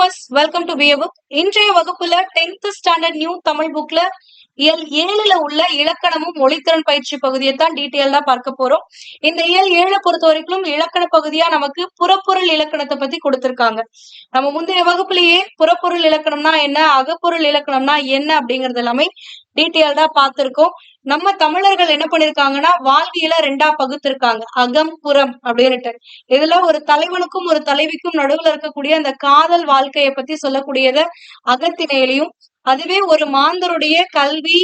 Viewers welcome to PA book இன்றைய வகுப்புல tenth standard new Tamil புக்ல இயல் ஏழுல உள்ள இலக்கணமும் மொழித்திறன் பயிற்சி பகுதியை தான் டீட்டெயில்டா பார்க்க போறோம். இந்த இயல் ஏழை பொறுத்த வரைக்கும் இலக்கண பகுதியா நமக்கு புறப்பொருள் இலக்கணத்தை பத்தி கொடுத்திருக்காங்க. நம்ம முந்தைய வகுப்புலயே புறப்பொருள் இலக்கணம்னா என்ன அகப்பொருள் இலக்கணம்னா என்ன அப்படிங்கறது எல்லாமே டீட்டெயில்டா பார்த்திருக்கோம். நம்ம தமிழர்கள் என்ன பண்ணிருக்காங்கன்னா வாழ்வியல ரெண்டா பகுத்திருக்காங்க. அகம் புறம் அப்படின்னுட்டு. இதுல ஒரு தலைவனுக்கும் ஒரு தலைவிக்கும் நடுவுல இருக்கக்கூடிய அந்த காதல் வாழ்க்கையை பத்தி சொல்லக்கூடியத அகத்திணையிலையும் அதுவே ஒரு மாந்தருடைய கல்வி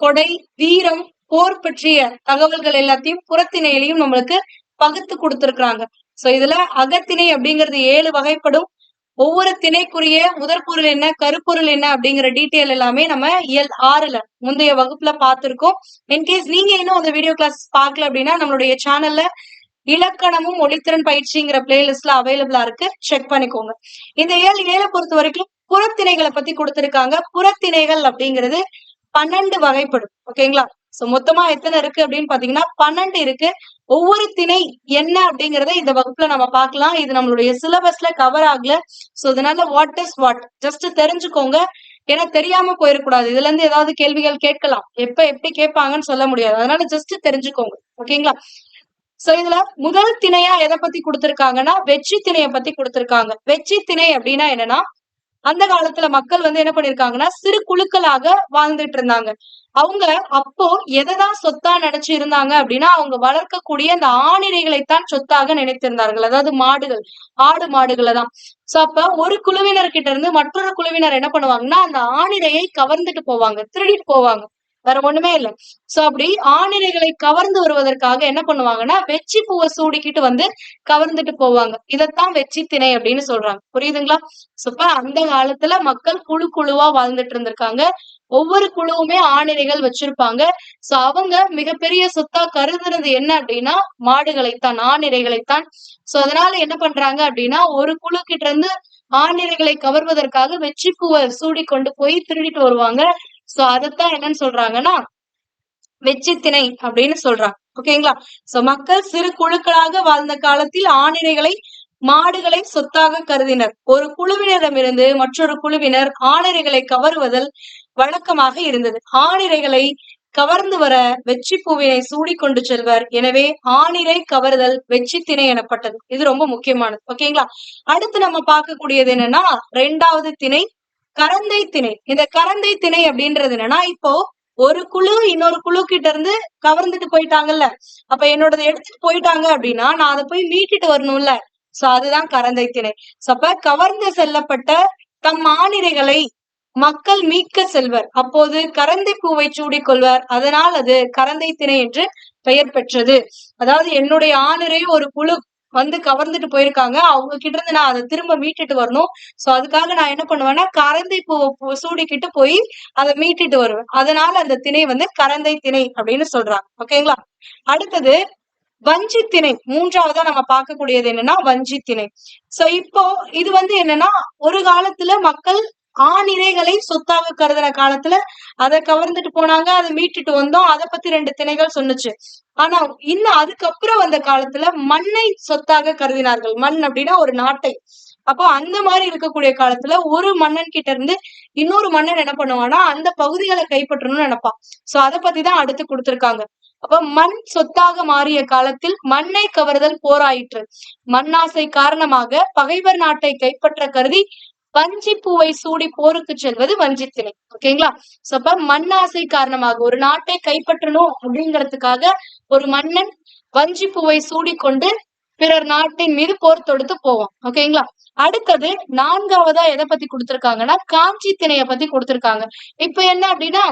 கொடை வீரம் போர் பற்றிய தகவல்கள் எல்லாத்தையும் புறத்திணையிலையும் நம்மளுக்கு பகுத்து கொடுத்திருக்கிறாங்க. சோ இதுல அகத்திணை அப்படிங்கிறது ஏழு வகைப்படும். ஒவ்வொரு திணைக்குரிய முதற்பொருள் என்ன கருப்பொருள் என்ன அப்படிங்கிற டீட்டெயில் எல்லாமே நம்ம இயல் ஆறுல முந்தைய வகுப்புல பார்த்திருக்கோம். இன்கேஸ் நீங்க இன்னும் அந்த வீடியோ கிளாஸ் பார்க்கல அப்படின்னா நம்மளுடைய சேனல்ல இலக்கணமும் ஒளித்திறன் பயிற்சிங்கிற பிளேலிஸ்ட்ல அவைலபிளா இருக்கு. செக் பண்ணிக்கோங்க. இந்த ஏழு ஏழை பொறுத்த வரைக்கும் புறத்திணைகளை பத்தி கொடுத்திருக்காங்க. புறத்திணைகள் அப்படிங்கிறது பன்னெண்டு வகைப்படும். ஓகேங்களா சோ மொத்தமா எத்தனை இருக்கு அப்படின்னு பாத்தீங்கன்னா பன்னெண்டு இருக்கு. ஒவ்வொரு திணை என்ன அப்படிங்கறத இந்த வகுப்புல நம்ம பார்க்கலாம். இது நம்மளுடைய சிலபஸ்ல கவர் ஆகல. சோ அதனால வாட் இஸ் வாட் ஜஸ்ட் தெரிஞ்சுக்கோங்க. ஏன்னா தெரியாம போயிடக்கூடாது. இதுல இருந்து ஏதாவது கேள்விகள் கேட்கலாம். எப்ப எப்படி கேட்பாங்கன்னு சொல்ல முடியாது. அதனால ஜஸ்ட் தெரிஞ்சுக்கோங்க. ஓகேங்களா சோ இதுல முதல் திணையா எதை பத்தி கொடுத்திருக்காங்கன்னா வெற்றி திணைய பத்தி கொடுத்திருக்காங்க. வெற்றி திணை அப்படின்னா என்னன்னா அந்த காலத்துல மக்கள் வந்து என்ன பண்ணிருக்காங்கன்னா சிறு குழுக்களாக வாழ்ந்துட்டு இருந்தாங்க அவங்க அப்போ எதைதான் சொத்தா நினைச்சு இருந்தாங்க அப்படின்னா அவங்க வளர்க்கக்கூடிய அந்த ஆணிரைகளைத்தான் சொத்தாக நினைத்திருந்தார்கள். அதாவது மாடுகள் ஆடு மாடுகளை தான். சோ அப்ப ஒரு குழுவினர் கிட்ட இருந்து மற்றொரு குழுவினர் என்ன பண்ணுவாங்கன்னா அந்த ஆணிரையை கவர்ந்துட்டு போவாங்க திருடிட்டு போவாங்க. வேற ஒண்ணுமே இல்ல. சோ அப்படி ஆணிரைகளை கவர்ந்து வருவதற்காக என்ன பண்ணுவாங்கன்னா வெச்சி பூவை சூடிக்கிட்டு வந்து கவர்ந்துட்டு போவாங்க. இதத்தான் வெச்சி திணை அப்படின்னு சொல்றாங்க. புரியுதுங்களா? சோ அந்த காலத்துல மக்கள் குழு குழுவா வாழ்ந்துட்டு இருந்திருக்காங்க. ஒவ்வொரு குழுவுமே ஆணிரைகள் வச்சிருப்பாங்க. சோ அவங்க மிகப்பெரிய சொத்தா கருதுறது என்ன அப்படின்னா மாடுகளைத்தான் ஆணிரைகளைத்தான் சோ அதனால என்ன பண்றாங்க அப்படின்னா ஒரு குழு கிட்ட இருந்து ஆணிரைகளை கவர்வதற்காக வெற்றி பூவை சூடி கொண்டு போய் திருடிட்டு வருவாங்க. சோ அதத்தான் என்னன்னு சொல்றாங்கன்னா வெற்றி திணை அப்படின்னு சொல்றாங்க. ஓகேங்களா? சோ மக்கள் சிறு குழுக்களாக வாழ்ந்த காலத்தில் ஆணிரைகளை மாடுகளை சொத்தாக கருதினர். ஒரு குழுவினரிடமிருந்து மற்றொரு குழுவினர் ஆணிரைகளை கவருவதல் வழக்கமாக இருந்தது. ஆணிரைகளை கவர்ந்து வர வெற்றி பூவினை சூடி கொண்டு செல்வர். எனவே ஆணிரை கவருதல் வெற்றி திணை எனப்பட்டது. இது ரொம்ப முக்கியமானது. ஓகேங்களா? அடுத்து நம்ம பார்க்கக்கூடியது என்னன்னா ரெண்டாவது திணை கரந்தை திணை. இந்த கரந்தை திணை அப்படின்றது என்னன்னா இப்போ ஒரு குழு இன்னொரு குழு கிட்ட இருந்து கவர்ந்துட்டு போயிட்டாங்கல்ல. அப்ப என்னோடது எடுத்துட்டு போயிட்டாங்க அப்படின்னா நான் அதை போய் மீட்டுட்டு வரணும்ல. சோ அதுதான் கரந்தை திணை. சோ அப்ப கவர்ந்து செல்லப்பட்ட தம் ஆணிரைகளை மக்கள் மீட்க செல்வர். அப்போது கரந்தை பூவை சூடிக்கொள்வர் அதனால் அது கரந்தை திணை என்று பெயர் பெற்றது. அதாவது என்னுடைய ஆணிரை ஒரு குழு. வந்து கவர்ந்துட்டு போயிருக்காங்க. அவங்க கிட்ட இருந்து நான் அதை திரும்ப மீட்டுட்டு வரணும். சோ அதுக்காக நான் என்ன பண்ணுவேன்னா கரந்தை பூவை சூடிக்கிட்டு போய் அதை மீட்டுட்டு வருவேன். அதனால அந்த திணை வந்து கரந்தை திணை அப்படின்னு சொல்றாங்க. ஓகேங்களா? அடுத்தது வஞ்சி திணை மூன்றாவதா நம்ம பார்க்கக்கூடியது என்னன்னா வஞ்சி திணை சோ இப்போ இது வந்து என்னன்னா ஒரு காலத்துல மக்கள் ஆணிரைகளை சொத்தாக கருதுன காலத்துல அதை கவர்ந்துட்டு போனாங்க அதை மீட்டுட்டு வந்தோம். அதை பத்தி ரெண்டு திணைகள் சொன்னுச்சு. ஆனா இன்னும் அதுக்கப்புறம் வந்த காலத்துல மண்ணை சொத்தாக கருதினார்கள். மண் அப்படின்னா ஒரு நாட்டை. அப்போ அந்த மாதிரி இருக்கக்கூடிய காலத்துல ஒரு மன்னன் கிட்ட இருந்து இன்னொரு மன்னன் என்ன பண்ணுவான்னா அந்த பகுதிகளை கைப்பற்றணும்னு நினைப்பான். சோ அதை பத்தி தான் அடுத்து கொடுத்திருக்காங்க. அப்ப மண் சொத்தாக மாறிய காலத்தில் மண்ணை கவர்தல் போராயிற்று. மண்ணாசை காரணமாக பகைவர் நாட்டை கைப்பற்ற கருதி வஞ்சி பூவை சூடி போருக்கு செல்வது வஞ்சித்திணை ஓகேங்களா சோ அப்ப மண்ணாசை காரணமாக ஒரு நாட்டை கைப்பற்றணும் அப்படிங்கிறதுக்காக ஒரு மன்னன் வஞ்சி பூவை சூடிக்கொண்டு பிறர் நாட்டின் மீது போர் தொடுத்து போவான். ஓகேங்களா அடுத்தது நான்காவதா எதை பத்தி கொடுத்திருக்காங்கன்னா காஞ்சி திணைய பத்தி கொடுத்திருக்காங்க. இப்ப என்ன அப்படின்னா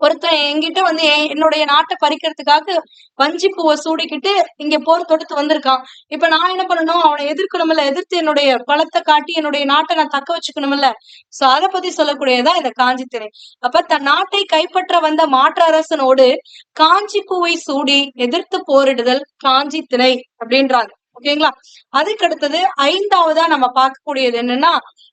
ஒருத்தன் என்கிட்ட வந்து என்னுடைய நாட்டை பறிக்கிறதுக்காக வஞ்சி பூவை சூடிக்கிட்டு இங்க போர் தொடுத்து வந்திருக்கான். இப்ப நான் என்ன பண்ணணும்? அவனை எதிர்க்கணும்ல எதிர்த்து என்னுடைய பலத்தை காட்டி என்னுடைய நாட்டை நான் தக்க வச்சுக்கணும்ல சோ அதை பத்தி சொல்லக்கூடியதான் இந்த காஞ்சி திணை அப்ப தன் நாட்டை கைப்பற்ற வந்த மாற்று அரசனோடு காஞ்சி பூவை சூடி எதிர்த்து போரிடுதல் காஞ்சி திணை அப்படின்றாங்க. ஓகேங்களா? அதுக்கு அடுத்தது ஐந்தாவதா நம்ம பார்க்கக்கூடியது என்னன்னா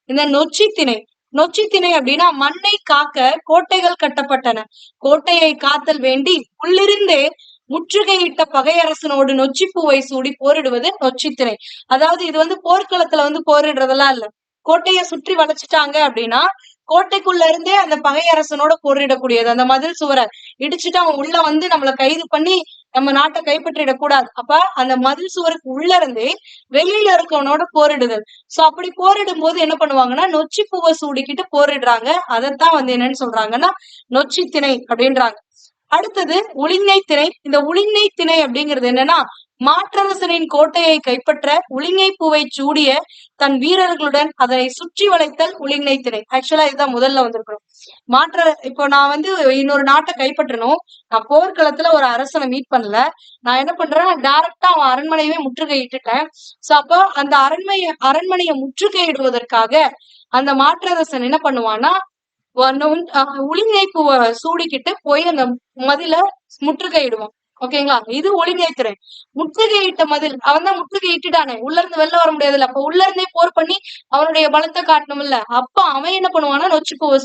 இந்த நொச்சி திணை நொச்சித்திணை அப்படின்னா மண்ணை காக்க கோட்டைகள் கட்டப்பட்டன. கோட்டையை காத்தல் வேண்டி உள்ளிருந்தே முற்றுகையிட்ட பகையரசனோடு நொச்சி பூவை சூடி போரிடுவது நொச்சித்திணை அதாவது இது வந்து போர்க்களத்துல வந்து போரிடுறதெல்லாம் இல்ல. கோட்டையை சுற்றி வளைச்சிட்டாங்க அப்படின்னா கோட்டைக்குள்ள இருந்தே அந்த பகை அரசனோட போரிடக்கூடியது. அந்த மதில் சுவரை இடிச்சுட்டு அவன் உள்ள வந்து நம்மளை கைது பண்ணி நம்ம நாட்டை கைப்பற்றிடக் கூடாது. அப்ப அந்த மதில் சுவருக்கு உள்ள இருந்தே வெளியில இருக்கவனோட போரிடுதல். சோ அப்படி போரிடும் போது என்ன பண்ணுவாங்கன்னா நொச்சி பூவை சூடிக்கிட்டு போரிடுறாங்க. அதைத்தான் வந்து என்னன்னு சொல்றாங்கன்னா நொச்சி திணை அப்படின்றாங்க. அடுத்தது உளிங்கை திணை. இந்த உளிங்கை திணை அப்படிங்கிறது என்னன்னா மாற்றரசனின் கோட்டையை கைப்பற்ற உளிங்கை பூவை சூடிய தன் வீரர்களுடன் அதனை சுற்றி வளைத்தல் உளிங்கை திணை ஆக்சுவலா இதுதான் முதல்ல வந்திருக்கணும் மாற்ற இப்போ நான் வந்து இன்னொரு நாட்டை கைப்பற்றணும். நான் போர்க்களத்துல ஒரு அரசனை மீட் பண்ணல. நான் என்ன பண்றேன்? டைரக்டா அவன் அரண்மனையவே முற்றுகையிட்டுட்டேன். சோ அப்போ அந்த அரண்மனை அரண்மனையை முற்றுகையிடுவதற்காக அந்த மாற்றரசன் என்ன பண்ணுவான்னா உளிங்கை பூவை சூடிக்கிட்டு போய் அந்த மதில முற்றுகையிடுவான். ஓகேங்களா? இது ஒளிநேத்திரை முற்றுகையிட்ட மதில். அவன் தான் முற்றுகையிட்டுட்டானே உள்ள இருந்து வெளில வர முடியாதுல்ல. அப்ப உள்ள இருந்தே போர் பண்ணி அவனுடைய பலத்தை காட்டணும் இல்ல அப்ப அவன் என்ன பண்ணுவான்னா நொச்சு பூவை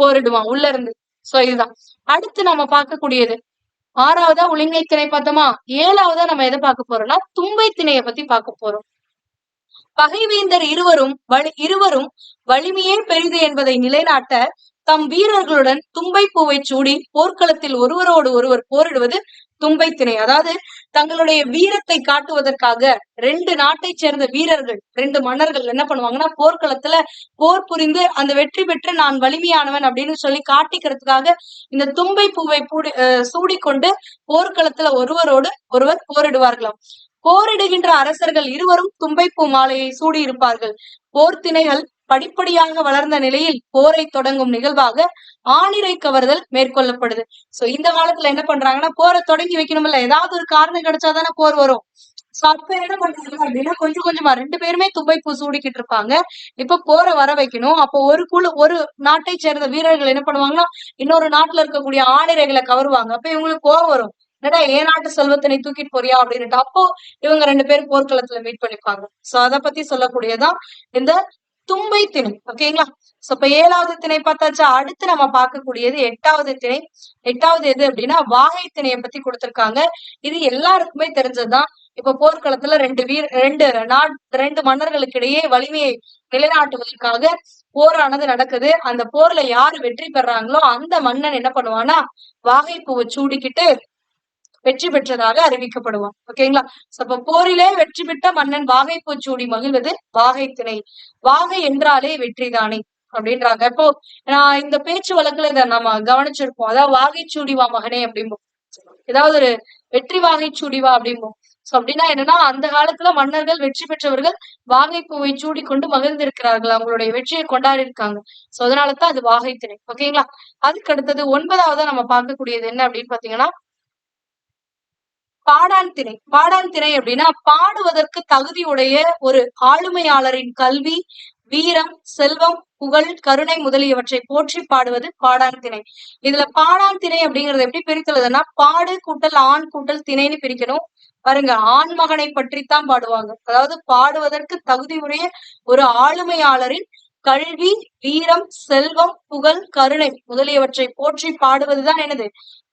போரிடுவான் உள்ள இருந்து. சோ இதுதான். அடுத்து நம்ம பார்க்கக்கூடியது. ஆறாவதா ஒளிங்கை திணை பார்த்தோமா? ஏழாவதா நம்ம எதை பார்க்க போறோம்னா தும்பை திணைய பத்தி பார்க்க போறோம். பகைவேந்தர் இருவரும் வலி இருவரும் வலிமையே பெரிது என்பதை நிலைநாட்ட தம் வீரர்களுடன் தும்பை பூவை சூடி போர்க்களத்தில் ஒருவரோடு ஒருவர் போரிடுவது தும்பை திணை. அதாவது தங்களுடைய வீரத்தை காட்டுவதற்காக ரெண்டு நாட்டை சேர்ந்த வீரர்கள் ரெண்டு மன்னர்கள் என்ன பண்ணுவாங்கன்னா போர்க்களத்துல போர் புரிந்து அந்த வெற்றி பெற்று நான் வலிமையானவன் அப்படின்னு சொல்லி காட்டிக்கிறதுக்காக இந்த தும்பை பூவை பூடி சூடிக்கொண்டு போர்க்களத்துல ஒருவரோடு ஒருவர் போரிடுவார்களாம். போரிடுகின்ற அரசர்கள் இருவரும் தும்பை பூ மாலையை சூடியிருப்பார்கள். போர்த்திணைகள் படிப்படியாக வளர்ந்த நிலையில் போரை தொடங்கும் நிகழ்வாக ஆணிரை கவர்தல் மேற்கொள்ளப்படுது. சோ இந்த காலத்துல என்ன பண்றாங்கன்னா போரை தொடங்கி வைக்கணும்ல. ஏதாவது ஒரு காரணம் கிடைச்சாதானே போர் வரும். சோ அப்ப என்ன பண்றாங்க அப்படின்னா கொஞ்சம் கொஞ்சமா ரெண்டு பேருமே தும்பை பூ சூடிக்கிட்டு இருப்பாங்க. இப்ப போரை வர வைக்கணும். அப்போ ஒரு குழு ஒரு நாட்டை சேர்ந்த வீரர்கள் என்ன பண்ணுவாங்கன்னா இன்னொரு நாட்டுல இருக்கக்கூடிய ஆணிரைகளை கவருவாங்க. அப்ப இவங்களுக்கு கோவம் வரும். என்னடா ஏ நாட்டு செல்வத்தினை தூக்கிட்டு போறியா அப்படின்னுட்டு. அப்போ இவங்க ரெண்டு பேரும் போர்க்களத்துல மீட் பண்ணிப்பாங்க. சோ அத பத்தி சொல்லக்கூடியதான் இந்த தும்பை திணை ஓகேங்களா சோ இப்ப ஏழாவது திணை பார்த்தாச்சா? அடுத்து நம்ம பார்க்கக்கூடியது எட்டாவது திணை. எட்டாவது எது அப்படின்னா வாகை திணையை பத்தி கொடுத்திருக்காங்க. இது எல்லாருக்குமே தெரிஞ்சதுதான். இப்ப போர்க்களத்துல ரெண்டு வீர் ரெண்டு நாட் ரெண்டு மன்னர்களுக்கு இடையே வலிமையை நிலைநாட்டுவதற்காக போரானது நடக்குது. அந்த போர்ல யாரு வெற்றி பெறாங்களோ அந்த மன்னன் என்ன பண்ணுவான்னா வாகை பூவை சூடிக்கிட்டு வெற்றி பெற்றதாக அறிவிக்கப்படுவான். ஓகேங்களா அப்ப போரிலே வெற்றி பெற்ற மன்னன் வாகை பூச்சூடி மகிழ்வது வாகை திணை. வாகை என்றாலே வெற்றிதானே அப்படின்றாங்க. இப்போ நான் இந்த பேச்சு வழக்குல இதை நம்ம கவனிச்சிருப்போம். அதாவது வாகை சூடிவா மகனே அப்படிம்போம். ஏதாவது ஒரு வெற்றி வாகை சூடிவா அப்படிம்போம். சோ அப்படின்னா என்னன்னா அந்த காலத்துல மன்னர்கள் வெற்றி பெற்றவர்கள் வாகை பூவை சூடி கொண்டு மகிழ்ந்திருக்கிறார்கள். அவங்களுடைய வெற்றியை கொண்டாடி இருக்காங்க சோ அதனாலதான் அது வாகை திணை. ஓகேங்களா அதுக்கு அடுத்தது ஒன்பதாவதா நம்ம பார்க்கக்கூடியது என்ன அப்படின்னு பாத்தீங்கன்னா பாடான் திணை. பாடான் திணை அப்படின்னா பாடுவதற்கு தகுதியுடைய ஒரு ஆளுமையாளரின் கல்வி வீரம் செல்வம் புகழ் கருணை முதலியவற்றை போற்றி பாடுவது பாடான் திணை. இதுல பாடான் திணை அப்படிங்கறது எப்படி பிரித்துள்ளதுன்னா பாடு கூட்டல் ஆண் கூட்டல் திணைன்னு பிரிக்கணும். பாருங்க ஆண் மகனை பற்றித்தான் பாடுவாங்க. அதாவது பாடுவதற்கு தகுதியுடைய ஒரு ஆளுமையாளரின் கல்வி வீரம் செல்வம் புகழ் கருணை முதலியவற்றை போற்றி பாடுவதுதான் என்னது?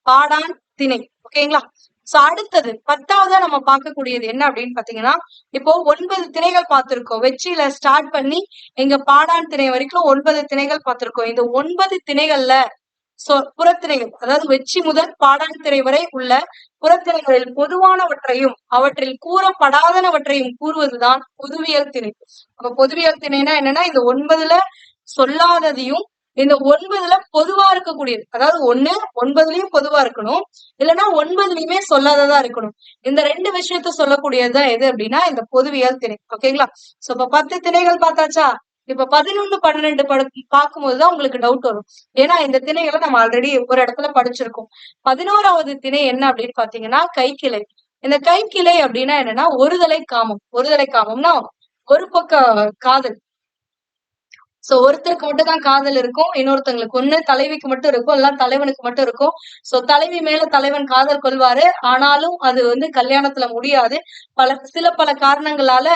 பாடான் திணை. ஓகேங்களா? சோ அடுத்தது பத்தாவதா நம்ம பார்க்கக்கூடியது என்ன அப்படின்னு பாத்தீங்கன்னா இப்போ ஒன்பது திணைகள் பார்த்திருக்கோம். வெற்றியில ஸ்டார்ட் பண்ணி எங்க பாடான் திணை வரைக்கும் ஒன்பது திணைகள் பார்த்திருக்கோம். இந்த ஒன்பது திணைகள்ல சோ புறத்திரைகள் அதாவது வெற்றி முதல் பாடான் திரை வரை உள்ள புறத்திணைகளில் பொதுவானவற்றையும் அவற்றில் கூறப்படாதனவற்றையும் கூறுவதுதான் பொதுவியல் திணை. அப்ப பொதுவியல் திணைனா என்னன்னா இந்த ஒன்பதுல சொல்லாததையும் இந்த ஒன்பதுல பொதுவா இருக்கக்கூடியது. அதாவது ஒண்ணு ஒன்பதுலயும் பொதுவா இருக்கணும். இல்லைன்னா ஒன்பதுலயுமே சொல்லாததா இருக்கணும். இந்த ரெண்டு விஷயத்த சொல்லக்கூடியதுதான் எது அப்படின்னா இந்த பொதுவியல் திணை. ஓகேங்களா சோ இப்ப பத்து திணைகள் பார்த்தாச்சா? இப்ப பதினொன்னு பன்னெண்டு பட பார்க்கும்போதுதான் உங்களுக்கு டவுட் வரும். ஏன்னா இந்த திணைகளை நம்ம ஆல்ரெடி ஒரு இடத்துல படிச்சிருக்கோம். பதினோராவது திணை என்ன அப்படின்னு பாத்தீங்கன்னா கைக்கிளை. இந்த கைக்கிளை அப்படின்னா என்னன்னா ஒருதலை காமம். ஒருதலை காமம்னா ஒரு பக்க காதல். சோ ஒருத்தருக்கு மட்டும் தான் காதல் இருக்கும் இன்னொருத்தங்களுக்கு ஒண்ணு தலைவிக்கு மட்டும் இருக்கும் எல்லாம் தலைவனுக்கு மட்டும் இருக்கும். சோ தலைவி மேல தலைவன் காதல் கொள்வாரு. ஆனாலும் அது வந்து கல்யாணத்துல முடியாது. பல சில பல காரணங்களால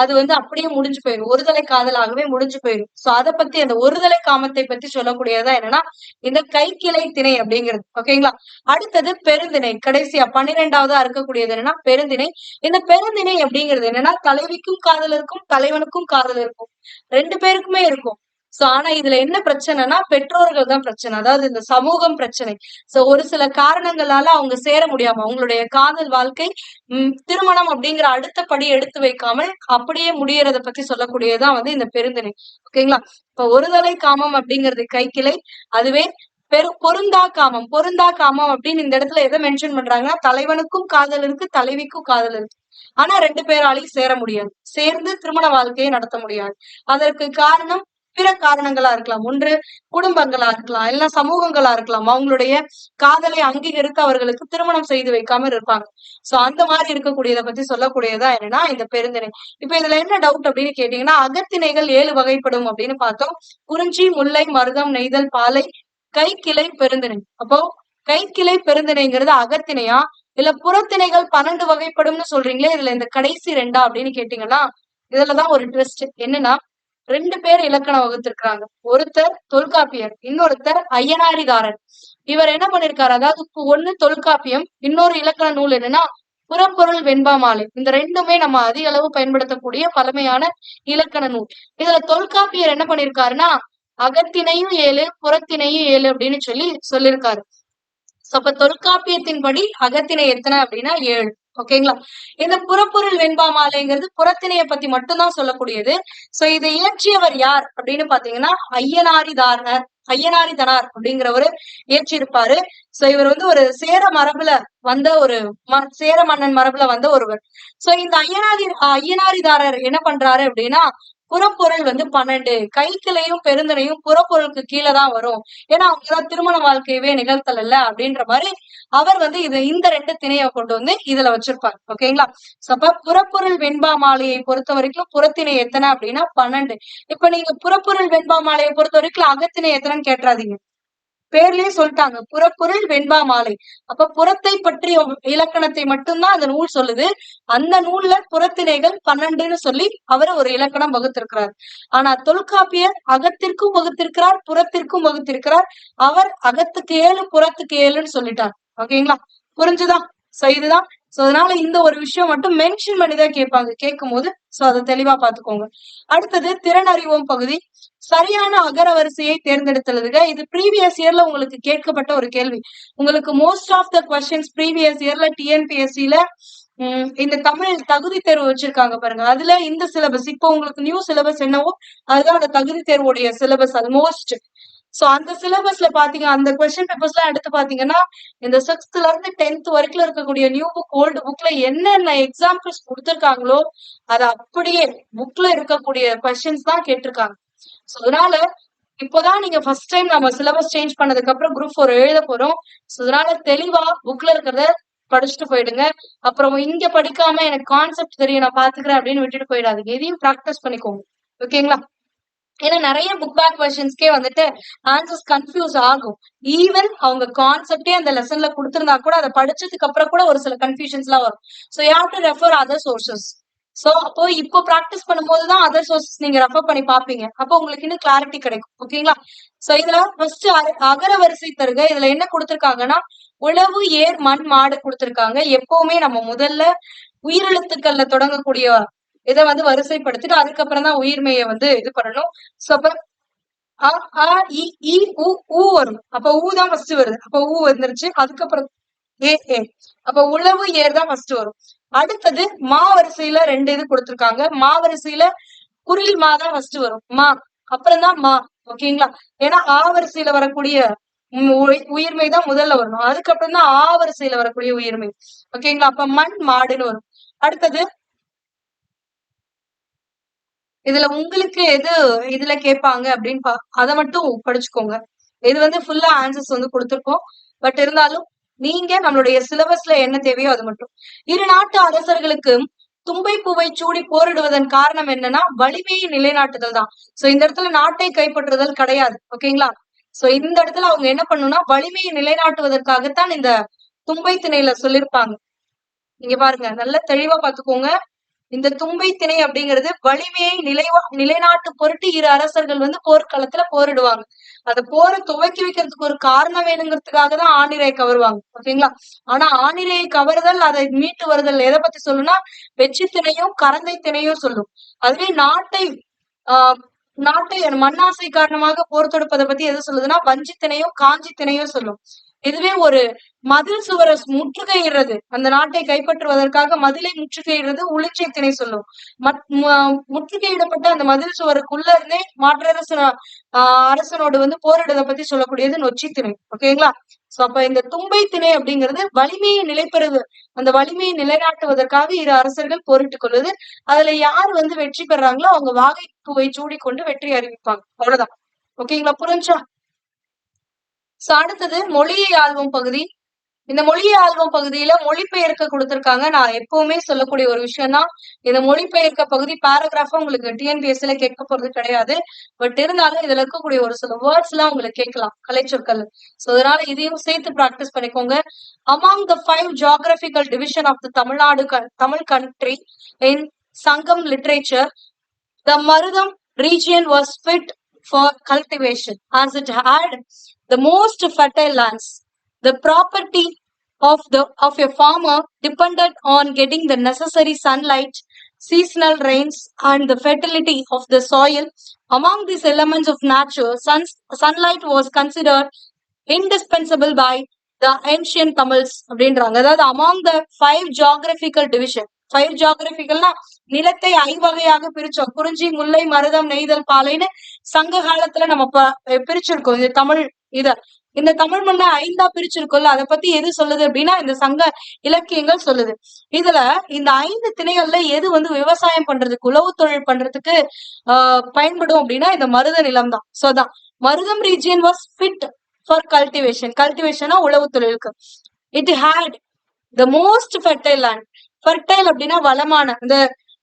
அது வந்து அப்படியே முடிஞ்சு போயிடும் ஒருதலை காதலாகவே முடிஞ்சு போயிடும் சோ அதை பத்தி அந்த ஒருதலை காமத்தை பத்தி சொல்லக்கூடியதா என்னன்னா இந்த கைக்கிளை திணை அப்படிங்கிறது. ஓகேங்களா அடுத்தது பெருந்திணை. கடைசியா பன்னிரெண்டாவதா இருக்கக்கூடியது என்னன்னா பெருந்திணை. இந்த பெருந்திணை அப்படிங்கிறது என்னன்னா தலைவிக்கும் காதல் இருக்கும் தலைவனுக்கும் காதல் இருக்கும். ரெண்டு பேருக்குமே இருக்கும். சோ ஆனா இதுல என்ன பிரச்சனைனா பெற்றோர்கள் தான் பிரச்சனை. அதாவது இந்த சமூகம் பிரச்சனை. சோ ஒரு சில காரணங்களால அவங்க சேர முடியாம அவங்களுடைய காதல் வாழ்க்கை உம் திருமணம் அப்படிங்கிற அடுத்த படி எடுத்து வைக்காமல் அப்படியே முடியறத பத்தி சொல்லக்கூடியதுதான் வந்து இந்த பெருந்திணை ஓகேங்களா இப்ப ஒருதலை காமம் அப்படிங்கிறது கைக்கிளை. அதுவே பெரு பொருந்தா காமம். பொருந்தா காமம் அப்படின்னு இந்த இடத்துல எதை மென்ஷன் பண்றாங்கன்னா தலைவனுக்கும் காதல் இருக்கு தலைவிக்கும் காதல் இருக்கு. ஆனா ரெண்டு பேராலையும் சேர முடியாது. சேர்ந்து திருமண வாழ்க்கையை நடத்த முடியாது. அதற்கு காரணம் பிற காரணங்களா இருக்கலாம். ஒன்று குடும்பங்களா இருக்கலாம். இல்ல சமூகங்களா இருக்கலாம். அவங்களுடைய காதலை அங்கீகரித்து அவர்களுக்கு திருமணம் செய்து வைக்காம இருப்பாங்க. சோ அந்த மாதிரி இருக்கக்கூடியதை பத்தி சொல்லக்கூடியதா என்னன்னா இந்த பெருந்திணை. இப்ப இதுல என்ன டவுட் அப்படின்னு கேட்டீங்கன்னா அகத்திணைகள் ஏழு வகைப்படும் அப்படின்னு பார்த்தோம். குறிஞ்சி முல்லை மருதம் நெய்தல் பாலை கைக்கிளை பெருந்திணை. அப்போ கைக்கிளை பெருந்திணைங்கிறது அகத்திணையா? இல்ல புறத்திணைகள் பன்னெண்டு வகைப்படும்னு சொல்றீங்களே இதுல இந்த கடைசி ரெண்டா அப்படின்னு கேட்டீங்கன்னா இதுலதான் ஒரு இன்ட்ரெஸ்ட் என்னன்னா ரெண்டு பேர் இலக்கணம் வகுத்திருக்கிறாங்க. ஒருத்தர் தொல்காப்பியர் இன்னொருத்தர் ஐயனாரிதாரர் இவர் என்ன பண்ணிருக்காரு? அதாவது ஒண்ணு தொல்காப்பியம் இன்னொரு இலக்கண நூல் என்னன்னா புறப்பொருள் வெண்பா மாலை இந்த ரெண்டுமே நம்ம அதிக அளவு பயன்படுத்தக்கூடிய பழமையான இலக்கண நூல். இதுல தொல்காப்பியர் என்ன பண்ணிருக்காருன்னா அகத்தினையும் ஏழு புறத்தினையும் ஏழு அப்படின்னு சொல்லி சொல்லியிருக்காரு அப்ப தொல்காப்பியத்தின்படி அகத்திணை எத்தனை அப்படின்னா ஏழு. ஓகேங்களா இந்த புறப்பொருள் வெண்பா மாலைங்கிறது புறத்திணைய பத்தி மட்டும்தான் சொல்லக்கூடியது. சோ இதை இயற்றியவர் யார் அப்படின்னு பாத்தீங்கன்னா ஐயனாரிதாரர் ஐயனாரிதனார் அப்படிங்கிறவரு இயற்றியிருப்பாரு சோ இவர் வந்து ஒரு சேர மரபுல வந்த ஒரு சேர மன்னன் மரபுல வந்த ஒருவர். சோ இந்த ஐயனாரி ஐயனாரிதாரர் என்ன பண்றாரு அப்படின்னா புறப்பொருள் வந்து பன்னெண்டு. கைக்கிளையும் பெருந்தனையும் புறப்பொருளுக்கு கீழே தான் வரும். ஏன்னா அவங்கதான் திருமண வாழ்க்கையவே நிகழ்த்தல அப்படின்ற மாதிரி அவர் வந்து இது இந்த ரெண்டு திணையை கொண்டு வந்து இதுல வச்சிருப்பார். ஓகேங்களா? அப்ப புறப்பொருள் வெண்பா மாலையை பொறுத்த வரைக்கும் புறத்திணை எத்தனை அப்படின்னா பன்னெண்டு. இப்ப நீங்க புறப்பொருள் வெண்பா மாலையை பொறுத்த வரைக்கும் அகத்திணை எத்தனைன்னு கேட்டுறாதீங்க பேர்லயே சொல்லிட்டாங்க. புறப்பொருள் வெண்பா மாலை. அப்ப புறத்தை பற்றிய இலக்கணத்தை மட்டும்தான் அந்த நூல் சொல்லுது. அந்த நூல்ல புறத்திணைகள் பன்னெண்டுன்னு சொல்லி அவர் ஒரு இலக்கணம் வகுத்திருக்கிறார். ஆனா தொல்காப்பியர் அகத்திற்கும் வகுத்திருக்கிறார் புறத்திற்கும் வகுத்திருக்கிறார். அவர் அகத்துக்கு ஏழு புறத்துக்கு ஏழுன்னு சொல்லிட்டார். ஓகேங்களா? புரிஞ்சுதான் சோ இதுதான் சோ அதனால இந்த ஒரு விஷயம் மட்டும் மென்ஷன் பண்ணிதான் கேட்பாங்க. கேட்கும் போது சோ அதை தெளிவா பாத்துக்கோங்க அடுத்தது திறன் அறிவோம் பகுதி. சரியான அகர வரிசையை தேர்ந்தெடுத்தலுங்க இது ப்ரீவியஸ் இயர்ல உங்களுக்கு கேட்கப்பட்ட ஒரு கேள்வி. உங்களுக்கு most of the questions previous இயர்ல டிஎன்பிஎஸ்சில இந்த தமிழ் தகுதி தேர்வு வச்சிருக்காங்க பாருங்க. அதுல இந்த சிலபஸ் இப்போ உங்களுக்கு நியூ சிலபஸ் என்னவோ அதுதான் அந்த தகுதி தேர்வுடைய சிலபஸ் அது மோஸ்ட் சோ அந்த சிலபஸ்ல பாத்தீங்க அந்த கொஸ்டின் பேப்பர்ஸ் எல்லாம் எடுத்து பாத்தீங்கன்னா இந்த சிக்ஸ்த்ல இருந்து டென்த் வரைக்கும் இருக்கக்கூடிய நியூ புக் ஓல்டு புக்ல என்னென்ன எக்ஸாம்பிள்ஸ் கொடுத்துருக்காங்களோ அது அப்படியே புக்ல இருக்கக்கூடிய கொஸ்டின்ஸ் தான் கேட்டிருக்காங்க. சோ அதனால இப்போதான் நீங்க ஃபர்ஸ்ட் டைம் நம்ம சிலபஸ் சேஞ்ச் பண்ணதுக்கு அப்புறம் குரூப் ஃபோர் எழுத போறோம். சோ அதனால தெளிவா புக்ல இருக்கிறத படிச்சுட்டு போயிடுங்க. அப்புறம் இங்க படிக்காம எனக்கு கான்செப்ட் தெரியும் நான் பாத்துக்கிறேன் அப்படின்னு விட்டுட்டு போயிடாதீங்க. இதையும் ப்ராக்டிஸ் பண்ணிக்கோங்க. ஓகேங்களா ஏன்னா நிறைய புக் பேக் வெர்ஷன்ஸ்க்கே வந்துட்டு ஆன்சர்ஸ் கன்ஃபியூஸ் ஆகும். ஈவன் அவங்க கான்செப்டே அந்த லெசன்ல கொடுத்துருந்தா கூட அதை படிச்சதுக்கு அப்புறம் கூட ஒரு சில கன்ஃபியூஷன்ஸ் எல்லாம் வரும். So you to refer other sources so அப்போ இப்போ ப்ராக்டிஸ் பண்ணும்போது தான் அதர் சோர்சஸ் நீங்க ரெஃபர் பண்ணி பாப்பீங்க அப்போ உங்களுக்கு இன்னும் கிளாரிட்டி கிடைக்கும். ஓகேங்களா? சோ இதுல ஃபர்ஸ்ட் அகர வரிசை தருக. இதுல என்ன கொடுத்திருக்காங்கன்னா உழவு ஏர் மண் மாடு கொடுத்திருக்காங்க. எப்பவுமே நம்ம முதல்ல உயிரெழுத்துக்கள்ல தொடங்கக்கூடிய இதை வந்து வரிசைப்படுத்திட்டு அதுக்கப்புறம் தான் உயிர்மையை வந்து இது பண்ணணும். சோ அப்ப அ ஆ இ உ ஊ வரும். அப்ப ஊ தான் ஃபர்ஸ்ட் வருது. அப்ப ஊ வந்துருச்சு. அதுக்கப்புறம் ஏ ஏ. அப்ப உழவு ஏர் தான் ஃபர்ஸ்ட் வரும். அடுத்தது மா வரிசையில ரெண்டு இது கொடுத்திருக்காங்க. மா வரிசையில குரில் மா தான் ஃபர்ஸ்ட் வரும். மா. அப்புறம் தான் மா. ஓகேங்களா ஏன்னா ஆ வரிசையில வரக்கூடிய உம் உயி- உயிர்மை தான் முதல்ல வரணும். அதுக்கப்புறம் தான் ஆ வரிசையில வரக்கூடிய உயிர்மை. ஓகேங்களா அப்ப மண் மாடுன்னு வரும். அடுத்தது இதுல உங்களுக்கு எது இதுல கேட்பாங்க அப்படின்னு பா அதை மட்டும் படிச்சுக்கோங்க. இது வந்து ஃபுல்லா ஆன்சர்ஸ் வந்து கொடுத்துருக்கோம். பட் இருந்தாலும் நீங்க நம்மளுடைய சிலபஸ்ல என்ன தேவையோ அது மட்டும். இரு நாட்டு அரசர்களுக்கு தும்பை பூவை சூடி போரிடுவதன் காரணம் என்னன்னா வலிமையை நிலைநாட்டுதல் தான். சோ இந்த இடத்துல நாட்டை கைப்பற்றுதல் கிடையாது. ஓகேங்களா? சோ இந்த இடத்துல அவங்க என்ன பண்ணும்னா வலிமையை நிலைநாட்டுவதற்காகத்தான் இந்த தும்பை திணையில சொல்லியிருப்பாங்க இங்க பாருங்க நல்ல தெளிவா பாத்துக்கோங்க இந்த தும்பை திணை அப்படிங்கிறது வலிமையை நிலைவா நிலைநாட்டு பொருட்டு இரு அரசர்கள் வந்து போர்க்களத்துல போரிடுவாங்க. அந்த போரை துவக்கி வைக்கிறதுக்கு ஒரு காரணம் வேணுங்கிறதுக்காக தான் ஆணிரையை கவருவாங்க ஓகேங்களா? ஆனா ஆணிரையை கவருதல் அதை மீட்டு வருதல் எதை பத்தி சொல்லுன்னா வெற்றி திணையும் கரந்தை திணையும் சொல்லும். அதுவே நாட்டை ஆஹ் நாட்டை மண்ணாசை காரணமாக போர் தொடுப்பதை பத்தி எது சொல்லுதுன்னா வஞ்சி திணையும் காஞ்சி சொல்லும். இதுவே ஒரு மதில் சுவரை முற்றுகையிடுறது. அந்த நாட்டை கைப்பற்றுவதற்காக மதிலை முற்றுகையிடுறது உளிச்சை சொல்லும். முற்றுகையிடப்பட்ட அந்த மதில் சுவருக்குள்ள இருந்தே மாற்றரசு ஆஹ் அரசனோடு வந்து போரிடுறதை பத்தி சொல்லக்கூடியது நொச்சித்திணை ஓகேங்களா? சோ அப்ப இந்த தும்பை திணை அப்படிங்கிறது வலிமையை நிலைப்பெறுது அந்த வலிமையை நிலைநாட்டுவதற்காக இரு அரசர்கள் போரிட்டுக் கொள்வது. அதுல யார் வந்து வெற்றி பெறாங்களோ அவங்க வாகை பூவை சூடிக்கொண்டு வெற்றி அறிவிப்பாங்க. அவ்வளவுதான். ஓகேங்களா புரிஞ்சா? சோ அடுத்தது மொழியை ஆல்பம் பகுதி. இந்த மொழி ஆல்பம் பகுதியில மொழிபெயர்க்க கொடுத்திருக்காங்க. நான் எப்பவுமே சொல்லக்கூடிய ஒரு விஷயம் தான் இந்த மொழிபெயர்க்க பகுதி பேராகிராஃபா உங்களுக்கு டிஎன்பிஎஸ்ல கேட்க போறது கிடையாது. பட் இருந்தாலும் இதுல இருக்கக்கூடிய ஒரு சில வேர்ட்ஸ் எல்லாம் உங்களுக்கு கேட்கலாம். கலைச்சொற்கள். சோ அதனால இதையும் சேர்த்து ப்ராக்டிஸ் பண்ணிக்கோங்க. Among the five geographical division of the Tamil Nadu Tamil country in Sangam literature the Marutham region was fit for cultivation as it had the most fertile lands The property of the of a farmer depended on getting the necessary sunlight, seasonal rains, and the fertility of the soil. Among these elements of nature, sun, sunlight was considered indispensable by the ancient Tamils அப்படின்றாங்க அதாவது among the five geographical division five ஜியாகிரபிகள்னா நிலத்தை ஐவகையாக பிரிச்சோம் குறிஞ்சி முல்லை மருதம் நெய்தல் பாலைன்னு சங்க காலத்துல நம்ம பிரிச்சிருக்கோம் இது தமிழ் இத இந்த தமிழ் மண்ணை ஐந்தா பிரிச்சிருக்கோம்ல அதை பத்தி எது சொல்லுது அப்படின்னா இந்த சங்க இலக்கியங்கள் சொல்லுது. இதுல இந்த ஐந்து திணைகள்ல எது வந்து விவசாயம் பண்றதுக்கு உழவு தொழில் பண்றதுக்கு ஆஹ் பயன்படும் அப்படின்னா இந்த மருத நிலம் தான். சோ தான் Marutham region was fit for cultivation கல்டிவேஷனா உழவு தொழிலுக்கு. It had the most fertile land fertile அப்படின்னா வளமான இந்த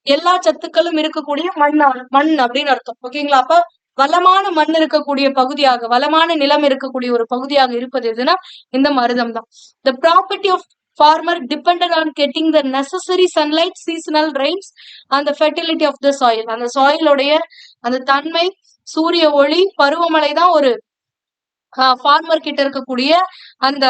எல்லா சத்துக்களும் இருக்கக்கூடிய மண் மண் அப்படின்னு அர்த்தம். ஓகேங்களா அப்ப வளமான மண் இருக்கக்கூடிய பகுதியாக வளமான நிலம் இருக்கக்கூடிய ஒரு பகுதியாக இருப்பது எதுனா இந்த மருதம் தான் the property of farmer depended on getting the necessary sunlight seasonal rains அந்த ஃபெர்டிலிட்டி ஆஃப் த சாயில் அந்த சாயிலுடைய அந்த தன்மை சூரிய ஒளி பருவமழை தான் ஒரு ஃபார்மர் கிட்ட இருக்கக்கூடிய அந்த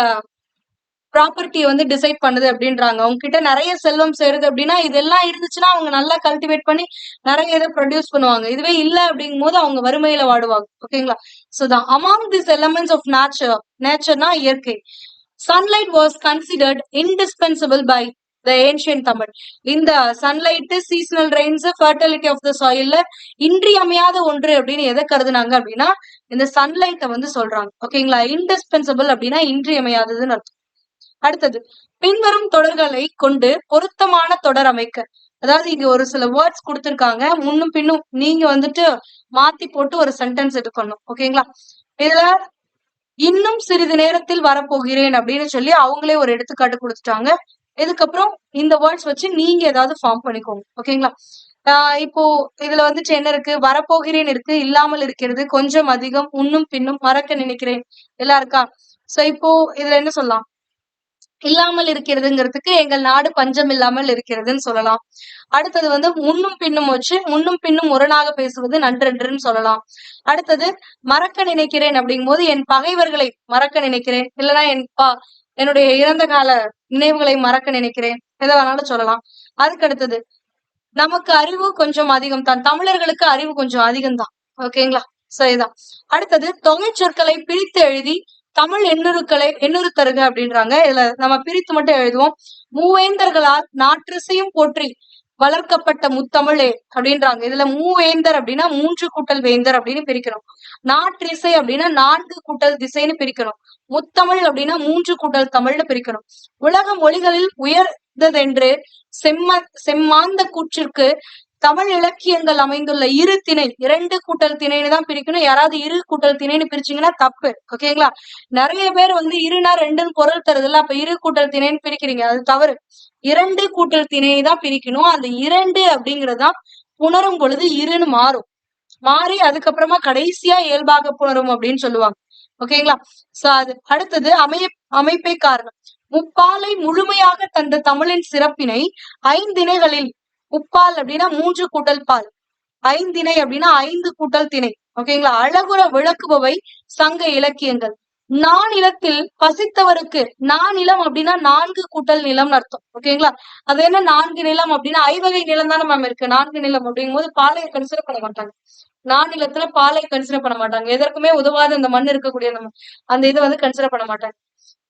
ப்ராப்பர்ட்டியை வந்து டிசைட் பண்ணுது அப்படின்றாங்க. அவங்க கிட்ட நிறைய செல்வம் சேருது அப்படின்னா இதெல்லாம் இருந்துச்சுன்னா அவங்க நல்லா கல்டிவேட் பண்ணி நிறைய இதை ப்ரொடியூஸ் பண்ணுவாங்க. இதுவே இல்லை அப்படிங்கும் போது அவங்க வறுமையில வாடுவாங்க. ஓகேங்களா ஸோ தான் among this elements of nature நேச்சர்னா இயற்கை. Sunlight was considered indispensable by the ancient Tamil இந்த sunlight seasonal rains fertility of the சாயில்ல இன்றியமையாத ஒன்று அப்படின்னு எதை கருதுனாங்க அப்படின்னா இந்த சன்லைட்டை வந்து சொல்றாங்க. ஓகேங்களா இன்டிஸ்பென்சிபிள் அப்படின்னா இன்றியமையாததுன்னு அர்த்தம். அடுத்தது பின்வரும் தொடர்களை கொண்டு பொருத்தமான தொடர் அமைக்க. அதாவது இங்க ஒரு சில வேர்ட்ஸ் கொடுத்துருக்காங்க. முன்னும் பின்னும் நீங்க வந்துட்டு மாத்தி போட்டு ஒரு சென்டென்ஸ் எடுக்கணும். ஓகேங்களா? இதுல இன்னும் சிறிது நேரத்தில் வரப்போகிறேன் அப்படின்னு சொல்லி அவங்களே ஒரு எடுத்துக்காட்டு கொடுத்துட்டாங்க. இதுக்கப்புறம் இந்த வேர்ட்ஸ் வச்சு நீங்க ஏதாவது ஃபார்ம் பண்ணிக்கோங்க. ஓகேங்களா? ஆஹ் இப்போ இதுல வந்துட்டு என்ன இருக்கு? வரப்போகிறேன் இருக்கு இல்லாமல் இருக்கிறது கொஞ்சம் அதிகம் உன்னும் பின்னும் மறக்க நினைக்கிறேன். எல்லாம் இருக்கா சோ இப்போ இதுல என்ன சொல்லலாம்? இல்லாமல் இருக்கிறதுங்கிறதுக்கு எங்கள் நாடு பஞ்சம் இல்லாமல் இருக்கிறதுன்னு சொல்லலாம். அடுத்தது வந்து முன்னும் பின்னும் வச்சு முன்னும் பின்னும் முரணாக பேசுவது நன்றென்றுன்னு சொல்லலாம். அடுத்தது மறக்க நினைக்கிறேன் அப்படிங்கும் போது என் பகைவர்களை மறக்க நினைக்கிறேன். இல்லைன்னா என் பா என்னுடைய இறந்த கால நினைவுகளை மறக்க நினைக்கிறேன். எதை வேணாலும் சொல்லலாம். அதுக்கு அடுத்தது நமக்கு அறிவு கொஞ்சம் அதிகம் தான். தமிழர்களுக்கு அறிவு கொஞ்சம் அதிகம் தான் ஓகேங்களா? சரிதான். அடுத்தது தொகை சொற்களை பிரித்து எழுதி தமிழ் எண்ணுருக்களை எண்ணுரு தருக அப்படின்றாங்க. இதுல நம்ம பிரித்து மட்டும் எழுதுவோம். மூவேந்தர்களால் நாற்றிசையும் போற்றி வளர்க்கப்பட்ட முத்தமிழே அப்படின்றாங்க. இதுல மூவேந்தர் அப்படின்னா மூன்று கூட்டல் வேந்தர் அப்படின்னு பிரிக்கணும். நாற்றிசை அப்படின்னா நான்கு கூட்டல் திசைன்னு பிரிக்கணும். முத்தமிழ் அப்படின்னா மூன்று கூட்டல் தமிழ்னு பிரிக்கணும். உலக மொழிகளில் உயர்ந்ததென்று செம்ம செம்மாந்த கூற்றிற்கு தமிழ் இலக்கியங்கள் அமைந்துள்ள இரு திணை இரண்டு கூட்டல் திணைன்னு தான் பிரிக்கணும். யாராவது இரு கூட்டல் திணைன்னு பிரிச்சீங்கன்னா தப்பு. ஓகேங்களா நிறைய பேர் வந்து இருனா ரெண்டுன்னு பொருள் தருதுல்ல. அப்ப இரு கூட்டல் திணைன்னு பிரிக்கிறீங்க. அது தவறு. இரண்டு கூட்டல் திணையை தான் பிரிக்கணும். அந்த இரண்டு அப்படிங்கறதுதான் புணரும் பொழுது இருன்னு மாறும். மாறி அதுக்கப்புறமா கடைசியா இயல்பாக புணரும் அப்படின்னு சொல்லுவாங்க. ஓகேங்களா சோ அது அடுத்தது அமைய அமைப்பே காரணம். முப்பாலை முழுமையாக தந்த தமிழின் சிறப்பினை ஐந்திணைகளில் உப்பால் அப்படின்னா மூன்று கூட்டல் பால் ஐந்திணை அப்படின்னா ஐந்து கூட்டல் திணை. ஓகேங்களா அழகுற விளக்குபவை சங்க இலக்கியங்கள். நானிலத்தில் பசித்தவருக்கு நானிலம் அப்படின்னா நான்கு கூட்டல் நிலம்னு அர்த்தம். ஓகேங்களா அது என்ன நான்கு நிலம் அப்படின்னா ஐவகை நிலம் தானே மேம் இருக்கு. நான்கு நிலம் அப்படிங்கும் போது பாலையை கன்சிடர் பண்ண மாட்டாங்க. நானிலத்துல பாலை கன்சிடர் பண்ண மாட்டாங்க. எதற்குமே உதவாத அந்த மண் இருக்கக்கூடிய அந்த அந்த இதை வந்து கன்சிடர் பண்ண மாட்டாங்க.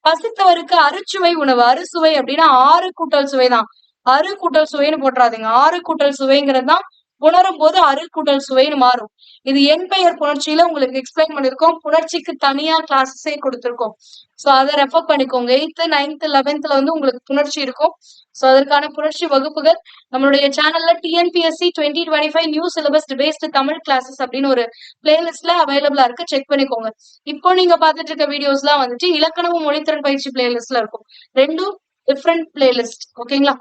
பசித்தவருக்கு அறுச்சுவை உணவு அறுசுவை அப்படின்னா ஆறு கூட்டல் சுவைதான். அறு கூட்டல் சுவைன்னு போட்டுறாதுங்க. ஆறு கூட்டல் சுவைங்கிறது தான் உணரும் போது அறு கூட்டல் சுவைன்னு மாறும். இது என் பெயர் புணர்ச்சியில உங்களுக்கு எக்ஸ்பிளைன் பண்ணிருக்கோம் புணர்ச்சிக்கு தனியா கிளாஸஸே கொடுத்துருக்கோம். சோ அதை ரெஃபர் பண்ணிக்கோங்க. எயித்து நைன்த் லெவன்த்ல வந்து உங்களுக்கு புணர்ச்சி இருக்கும். சோ அதற்கான புணர்ச்சி வகுப்புகள் நம்மளுடைய சேனல்ல TNPSC twenty twenty five new syllabus based Tamil classes அப்படின்னு ஒரு பிளேலிஸ்ட்ல அவைலபிளா இருக்கு. செக் பண்ணிக்கோங்க. இப்போ நீங்க பாத்துட்டு இருக்க வீடியோஸ் எல்லாம் வந்துட்டு இலக்கணமும் மொழித்திறன் பயிற்சி பிளேலிஸ்ட்ல இருக்கும். ரெண்டும் டிஃப்ரெண்ட் பிளேலிஸ்ட் ஓகேங்களா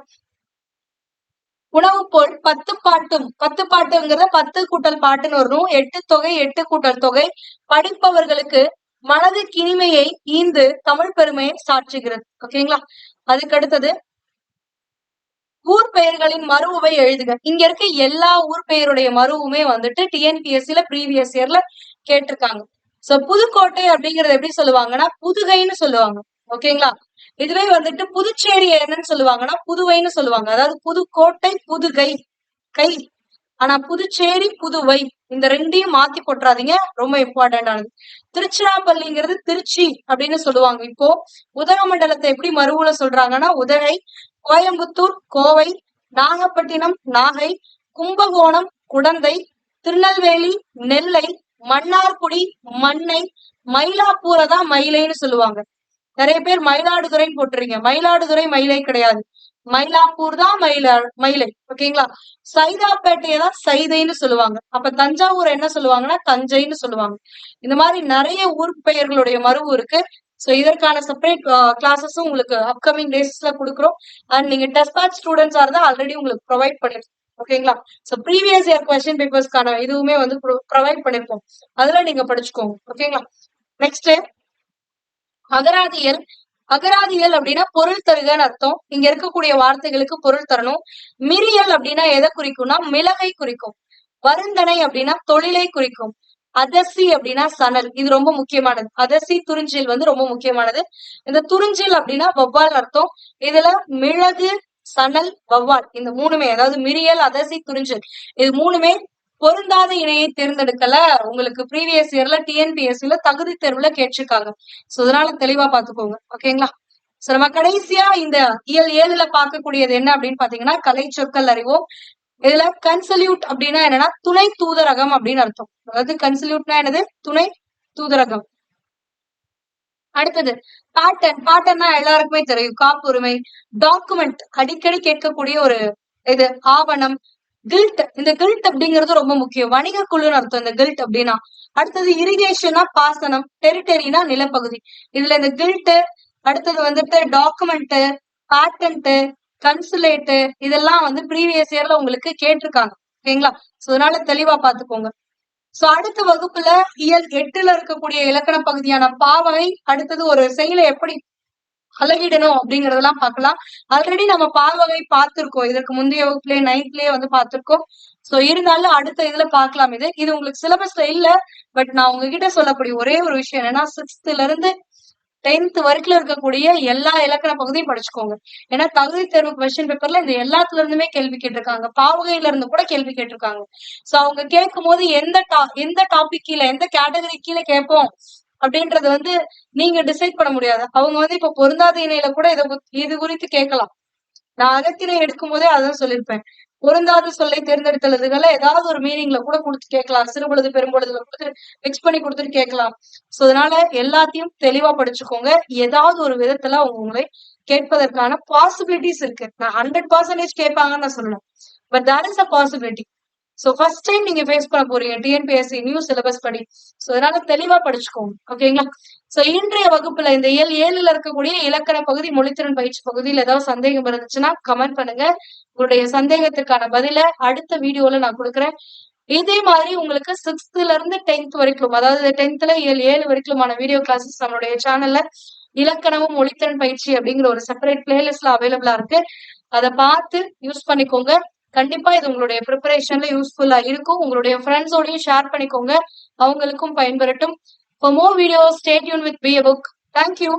உணவு போல் பத்து பாட்டும். பத்து பாட்டுங்கிறத பத்து கூட்டல் பாட்டுன்னு வரும் எட்டு தொகை எட்டு கூட்டல் தொகை. படிப்பவர்களுக்கு மனது கிணிமையை ஈந்து தமிழ் பெருமையை சாற்றுகிறது. ஓகேங்களா? அதுக்கு அடுத்தது ஊர் பெயர்களின் மருவுவை எழுதுக. இங்க இருக்க எல்லா ஊர் பெயருடைய மருவுமே வந்துட்டு டிஎன்பிஎஸ்சில ப்ரீவியஸ் இயர்ல கேட்டிருக்காங்க. சோ புதுக்கோட்டை அப்படிங்கறது எப்படி சொல்லுவாங்கன்னா புதுகைன்னு சொல்லுவாங்க. ஓகேங்களா? இதுவே வந்துட்டு புதுச்சேரி என்னன்னு சொல்லுவாங்கன்னா புதுவைன்னு சொல்லுவாங்க. அதாவது புதுக்கோட்டை புதுகை கை ஆனா புதுச்சேரி புதுவை இந்த ரெண்டையும் மாத்தி போட்டுறாதீங்க ரொம்ப இம்பார்ட்டன்ட் ஆனது. திருச்சிராப்பள்ளிங்கிறது திருச்சி அப்படின்னு சொல்லுவாங்க. இப்போ உதகமண்டலத்தை எப்படி மறுவுல சொல்றாங்கன்னா உதகை கோயம்புத்தூர் கோவை நாகப்பட்டினம் நாகை கும்பகோணம் குடந்தை திருநெல்வேலி நெல்லை மன்னார்குடி மண்ணை மயிலாப்பூரை தான் மயிலைன்னு சொல்லுவாங்க. நிறைய பேர் மயிலாடுதுறைன்னு போட்டுறீங்க மயிலாடுதுறை மயிலை கிடையாது. மயிலாப்பூர் தான் மயிலா மயிலை. ஓகேங்களா சைதாப்பேட்டையை தான் சைதைன்னு சொல்லுவாங்க. அப்ப தஞ்சாவூர் என்ன சொல்லுவாங்கன்னா தஞ்சைன்னு சொல்லுவாங்க. இந்த மாதிரி நிறைய ஊர் பெயர்களுடைய மருவு இருக்கு. ஸோ இதற்கான செப்பரேட் கிளாஸஸும் uh, உங்களுக்கு அப்கமிங் டேஸ்ல கொடுக்குறோம். அண்ட் நீங்க டெஸ்ட் பேட்ச் ஸ்டூடெண்ட்ஸா இருந்தா ஆல்ரெடி உங்களுக்கு ப்ரொவைட் பண்ணிருக்கோம். ஓகேங்களா ஸோ ப்ரீவியஸ் இயர் கொஸ்டின் பேப்பர்ஸ்க்கான இதுவுமே வந்து ப்ரொவைட் பண்ணிருக்கோம். அதுல நீங்க படிச்சுக்கோங்க. ஓகேங்களா நெக்ஸ்ட் அகராதியல் அகராதியல் அப்படின்னா பொருள் தருகன்னு அர்த்தம். இங்க இருக்கக்கூடிய வார்த்தைகளுக்கு பொருள் தரணும். மிரியல் அப்படின்னா எதை குறிக்கும்னா மிளகை குறிக்கும். வருந்தனை அப்படின்னா தொழிலை குறிக்கும். அதசி அப்படின்னா சணல். இது ரொம்ப முக்கியமானது. அதசி துறிஞ்சில் வந்து ரொம்ப முக்கியமானது. இந்த துறிஞ்சில் அப்படின்னா வவ்வால் அர்த்தம். இதுல மிளகு சணல் வவ்வால் இந்த மூணுமே அதாவது மிரியல் அதசி துறிஞ்சல் இது மூணுமே பொருந்தாத இணையை தேர்ந்தெடுக்கல. உங்களுக்கு ப்ரீவியஸ் இயர்ல டிஎன்பிஎஸ்சில தகுதி தேர்வுல கேட்டிருக்காங்க. சோ அதனால தெளிவா பாத்துக்கோங்க ஓகேங்களா சோ நம்ம கடைசியா இந்த இயல் ஏழுல பார்க்கக்கூடியது என்ன அப்படின்னு பாத்தீங்கன்னா கலை சொற்கள் அறிவோம். இதுல கன்சல்யூட் அப்படின்னா என்னன்னா துணை தூதரகம் அப்படின்னு அர்த்தம். அதாவது கன்சல்யூட்னா என்னது? துணை தூதரகம். அடுத்தது பேட்டர்ன் பேட்டர்னா எல்லாருக்குமே தெரியும். காப்புரிமை டாக்குமெண்ட் அடிக்கடி கேட்கக்கூடிய ஒரு இது ஆவணம் கில்ட் இந்த கில்ட் அப்படிங்கிறது ரொம்ப முக்கியம். வணிக குழுன்னு அர்த்தம் இந்த கில்ட் அப்படின்னா. அடுத்தது இரிகேஷனா பாசனம் டெரிட்டரினா நிலப்பகுதி. இதுல இந்த கில்ட் அடுத்தது வந்துட்டு டாக்குமெண்ட் பேட்டன்ட் கன்சுலேட்டு இதெல்லாம் வந்து ப்ரீவியஸ் இயர்ல உங்களுக்கு கேட்டிருக்காங்க. ஓகேங்களா சோ அதனால தெளிவா பாத்துக்கோங்க சோ அடுத்த வகுப்புல இயல் எட்டுல இருக்கக்கூடிய இலக்கண பகுதியான பாவகை அடுத்தது ஒரு செயலை எப்படி அழகிடணும் அப்படிங்கறதெல்லாம் பார்க்கலாம். ஆல்ரெடி நம்ம பார்வகை பார்த்திருக்கோம். இதற்கு முந்தைய வகுப்புலயே நைன்த்லயே வந்து பார்த்திருக்கோம். சோ இருந்தாலும் அடுத்த இதுல பாக்கலாம் இது இது உங்களுக்கு சிலபஸ்ல இல்ல பட் நான் உங்ககிட்ட சொல்லக்கூடிய ஒரே ஒரு விஷயம் என்னன்னா சிக்ஸ்த்ல இருந்து டென்த் வரைக்கும் இருக்கக்கூடிய எல்லா இலக்கண பகுதியும் படிச்சுக்கோங்க. ஏன்னா தகுதி தேர்வு கொஸ்டின் பேப்பர்ல இந்த எல்லாத்துல இருந்துமே கேள்வி கேட்டிருக்காங்க. பாவகையில இருந்து கூட கேள்வி கேட்டிருக்காங்க. சோ அவங்க கேட்கும் போது எந்த டா எந்த டாபிக் கீழே எந்த கேட்டகரி கீழே கேட்போம்? அப்படின்றது வந்து நீங்க டிசைட் பண்ண முடியாது. அவங்க வந்து இப்ப பொருந்தாத இணையில கூட இதை இது குறித்து கேட்கலாம். நான் அகத்தினை எடுக்கும் போதே அதான் சொல்லியிருப்பேன். பொருந்தாத சொல்லை தேர்ந்தெடுத்ததுகளை ஏதாவது ஒரு மீனிங்ல கூட கொடுத்து கேட்கலாம். சிறுபொழுது பெரும்பொழுதுல கொடுத்து மிக்ஸ் பண்ணி கொடுத்துட்டு கேட்கலாம். சோ அதனால எல்லாத்தையும் தெளிவா படிச்சுக்கோங்க. ஏதாவது ஒரு விதத்துல அவங்க உங்களை கேட்பதற்கான பாசிபிலிட்டிஸ் இருக்கு. நான் ஹண்ட்ரட் பர்சன்டேஜ் கேட்பாங்கன்னு நான் சொல்லணும் but there is a possibility so first time நீங்க ஃபேஸ் பண்ண போறீங்க. டிஎன்பிஎஸ்சி நியூ சிலபஸ் படி. ஸோ அதனால தெளிவா படிச்சுக்கோங்க. ஓகேங்களா ஸோ இன்றைய வகுப்புல இந்த ஏழு ஏழுல இருக்கக்கூடிய இலக்கண பகுதி மொழித்திறன் பயிற்சி பகுதியில் ஏதாவது சந்தேகம் இருந்துச்சுன்னா கமெண்ட் பண்ணுங்க. உங்களுடைய சந்தேகத்திற்கான பதில அடுத்த வீடியோல நான் கொடுக்குறேன். இதே மாதிரி உங்களுக்கு சிக்ஸ்த்ல இருந்து டென்த் வரைக்கும் அதாவது டென்த்ல ஏழு ஏழு வரைக்குமான வீடியோ கிளாஸஸ் நம்மளுடைய சேனல்ல இலக்கணமும் மொழித்திறன் பயிற்சி அப்படிங்கிற ஒரு செப்பரேட் பிளேலிஸ்ட்ல அவைலபிளா இருக்கு. அதை பார்த்து யூஸ் பண்ணிக்கோங்க. கண்டிப்பா இது உங்களுடைய ப்ரிப்பரேஷன்ல யூஸ்ஃபுல்லா இருக்கும். உங்களுடைய ஃப்ரெண்ட்ஸோடையும் ஷேர் பண்ணிக்கோங்க. அவங்களுக்கும் பயன்பெறட்டும். For more videos stay tune with P book thank you